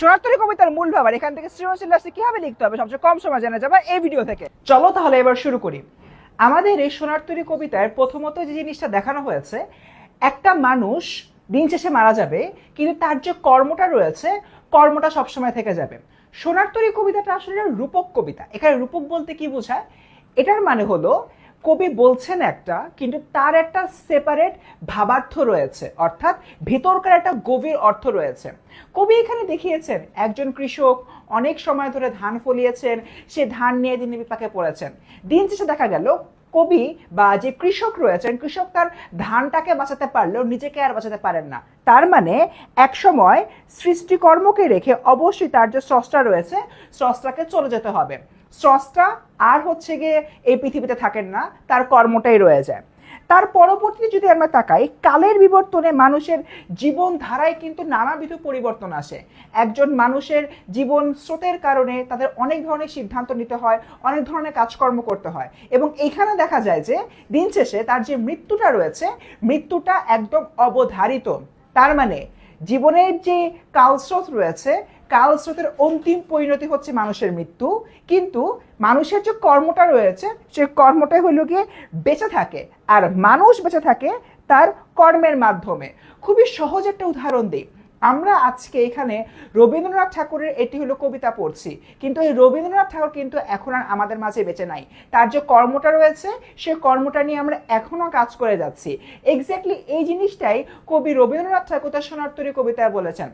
সোনারতরী কবিতার মূল ব্যাপার এখান থেকে সৃজনশীল রাশি কীভাবে লিখতে হবে সবচেয়ে কম সময় জানা যাবে এই ভিডিও থেকে। চলো তাহলে এবার শুরু করি। আমাদের এই সোনারতরী কবিতায় প্রথমত যে জিনিসটা দেখানো হয়েছে, একটা মানুষ দিন শেষে মারা যাবে, কিন্তু তার যে কর্মটা রয়েছে, কর্মটা সবসময় থেকে যাবে। সোনারতরী কবিতাটা আসলে রূপক কবিতা। এখানে রূপক বলতে কি বোঝায়? এটার মানে হলো কবি বলছেন একটা, কিন্তু তার একটা সেপারেট ভাবার্থ রয়েছে, অর্থাৎ ভেতরকার একটা গভীর অর্থ রয়েছে। কবি এখানে দেখিয়েছেন, একজন কৃষক অনেক সময় ধরে ধান ফলিয়েছেন, সে ধান নিয়ে তিনি বিপাকে পড়েছেন। দিন শেষে দেখা গেল, কবি বা যে কৃষক রয়েছেন, কৃষক তার ধানটাকে বাঁচাতে পারলেও নিজেকে আর বাঁচাতে পারেন না। তার মানে এক সময় সৃষ্টিকর্মকে রেখে অবশ্যই তার যে স্রষ্টা রয়েছে, স্রষ্টাকে চলে যেতে হবে। স্রষ্টা আর হচ্ছে গিয়ে এই পৃথিবীতে থাকেন না, তার কর্মটাই রয়ে যায়। তার পরবর্তীতে যদি আমরা তাকাই, কালের বিবর্তনে মানুষের জীবন ধারায় কিন্তু নানাবিধ পরিবর্তন আসে। একজন মানুষের জীবন স্রোতের কারণে তাদের অনেক ধরনের সিদ্ধান্ত নিতে হয়, অনেক ধরনের কাজকর্ম করতে হয় এবং এইখানে দেখা যায় যে দিন শেষে তার যে মৃত্যুটা রয়েছে, মৃত্যুটা একদম অবধারিত। তার মানে জীবনের যে কালস্রোত রয়েছে কালস্রোতের অন্তিম পরিণতি হচ্ছে মানুষের মৃত্যু। কিন্তু মানুষের যে কর্মটা রয়েছে, সে কর্মটাই হলো গিয়ে বেঁচে থাকে। আর মানুষ বেঁচে থাকে তার কর্মের মাধ্যমে। খুবই সহজ একটা উদাহরণ দিই। আমরা আজকে এখানে রবীন্দ্রনাথ ঠাকুরের এটি হলো কবিতা পড়ছি। কিন্তু এই রবীন্দ্রনাথ ঠাকুর কিন্তু এখন আর আমাদের মাঝে বেঁচে নাই। তার যে কর্মটা রয়েছে, সে কর্মটা নিয়ে আমরা এখনও কাজ করে যাচ্ছি। এক্স্যাক্টলি এই জিনিসটাই কবি রবীন্দ্রনাথ ঠাকুর তার সোনারতরী কবিতায় বলেছেন।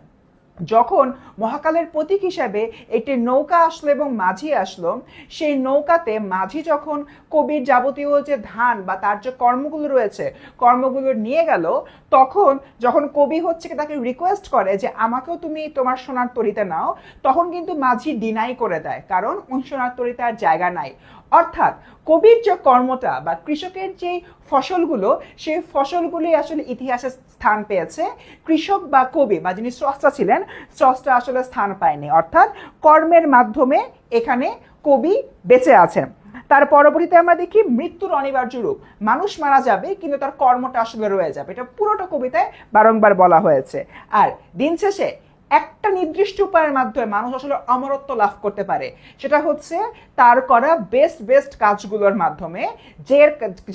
যখন মহাকালের প্রতীক হিসাবে একটি নৌকা আসলো এবং মাঝি আসলো, সেই নৌকাতে মাঝি যখন কবির যাবতীয় যে ধান বা তার যে কর্মগুলো রয়েছে, কর্মগুলো নিয়ে গেল, তখন যখন কবি হচ্ছে তাকে রিকোয়েস্ট করে যে, আমাকেও তুমি তোমার সোনার তরিতে নাও, তখন কিন্তু মাঝি ডিনাই করে দেয়, কারণ ওই সোনার তরিতে আর জায়গা নাই। অর্থাৎ কবির যে কর্মটা বা কৃষকের যে ফসলগুলো, সেই ফসলগুলি আসলে ইতিহাসে স্থান পেয়েছে। কৃষক বা কবি বা যিনি স্রষ্টা ছিলেন স্রষ্টা আসলে স্থান পায়নি। অর্থাৎ কর্মের মাধ্যমে এখানে কবি বেঁচে আছেন। তার পরবর্তীতে আমরা দেখি মৃত্যুর অনিবার্য রূপ। মানুষ মারা যাবে, কিন্তু তার কর্মটা আসলে রয়ে যাবে। এটা পুরোটা কবিতায় বারংবার বলা হয়েছে। আর দিন শেষে একটা নির্দিষ্ট উপায়ের মাধ্যমে মানুষ আসলে অমরত্ব লাভ করতে পারে। সেটা হচ্ছে তার করা বেস্ট বেস্ট কাজগুলোর মাধ্যমে যে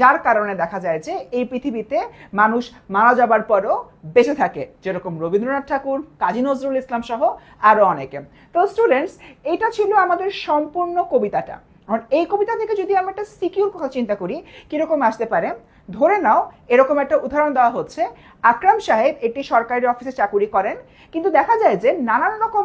যার কারণে দেখা যায় যে এই পৃথিবীতে মানুষ মারা যাবার পরও বেঁচে থাকে। যেরকম রবীন্দ্রনাথ ঠাকুর, কাজী নজরুল ইসলাম সহ আরও অনেকে। তো স্টুডেন্টস এটা ছিল আমাদের সম্পূর্ণ কবিতাটা। আর এই কবিতা থেকে যদি আমরা একটা সিকিউর কথা চিন্তা করি, কীরকম আসতে পারে? ধরে নাও, এরকম একটা উদাহরণ দেওয়া হচ্ছে। আকরাম সাহেব একটি সরকারি অফিসে চাকুরি করেন, কিন্তু দেখা যায় যে নানান রকম